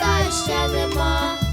Та ще нема.